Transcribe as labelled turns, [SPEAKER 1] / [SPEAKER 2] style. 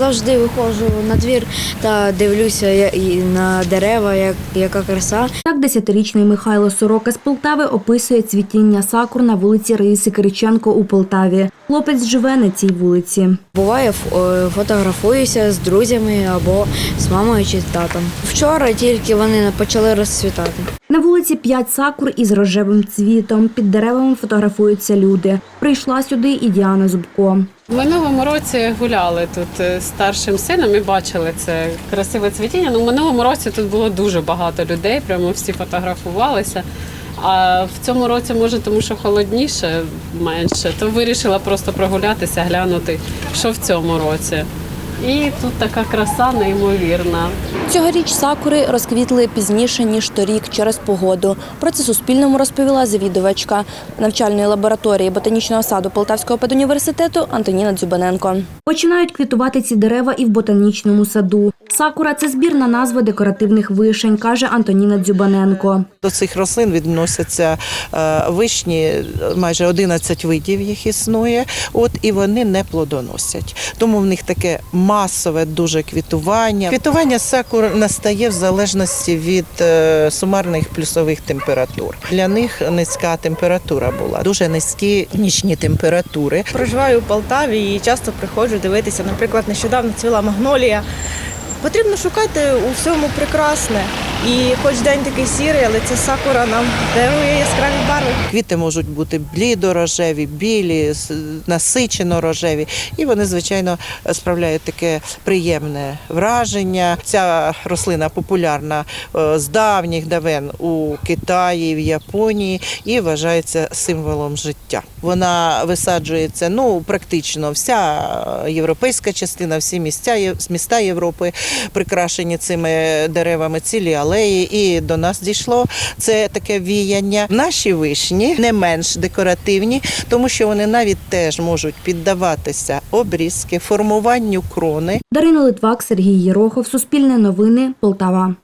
[SPEAKER 1] Завжди виходжу на двір та дивлюся і на дерева, як, яка краса.
[SPEAKER 2] Так, десятирічний Михайло Сорока з Полтави описує цвітіння сакур на вулиці Раїси Кириченко у Полтаві. Хлопець живе на цій вулиці.
[SPEAKER 1] Буває, е, фотографуюся з друзями або з мамою чи татом. Вчора тільки вони почали розцвітати.
[SPEAKER 2] На вулиці п'ять сакур із рожевим цвітом. Під деревами фотографуються люди. Прийшла сюди і Діана Зубко.
[SPEAKER 3] В минулому році гуляли тут е, старшим сином і бачили це красиве цвітіння. Ну, в минулому році тут було дуже багато людей, прямо всі фотографувалися. А в цьому році, може, тому що холодніше менше, то вирішила просто прогулятися, глянути, що в цьому році. І тут така краса неймовірна.
[SPEAKER 2] Цьогоріч сакури розквітли пізніше ніж торік через погоду. Про це Суспільному розповіла завідувачка навчальної лабораторії ботанічного саду Полтавського педуніверситету Антоніна Дзюбаненко. Починають квітувати ці дерева і в ботанічному саду. Сакура це збірна назва декоративних вишень, каже Антоніна Дзюбаненко.
[SPEAKER 4] До цих рослин відносяться е, вишні, майже 11 видів їх існує, от і вони не плодоносять. Тому в них таке масове дуже квітування. Квітування сакур настає в залежності від е, сумарних плюсових температур. Для них низька температура була, дуже низькі нічні температури.
[SPEAKER 5] Проживаю у Полтаві і часто приходжу дивитися. Наприклад, нещодавно цвіла магнолія. Потрібно шукати у всьому прекрасне. І хоч день такий сірий, але ця сакура нам дарує яскраві барви.
[SPEAKER 4] Квіти можуть бути блідорожеві, білі, насичено рожеві, і вони, звичайно, справляють таке приємне враження. Ця рослина популярна е, з давніх давен у Китаї, в Японії і вважається символом життя. Вона висаджується ну практично вся європейська частина, всі місця міста Європи прикрашені цими деревами, цілі алеї. І до нас дійшло це таке віяння. Наші вишні не менш декоративні, тому що вони навіть теж можуть піддаватися обрізки, формуванню крони.
[SPEAKER 2] Дарина Литвак, Сергій Єрохов, Суспільне новини, Полтава.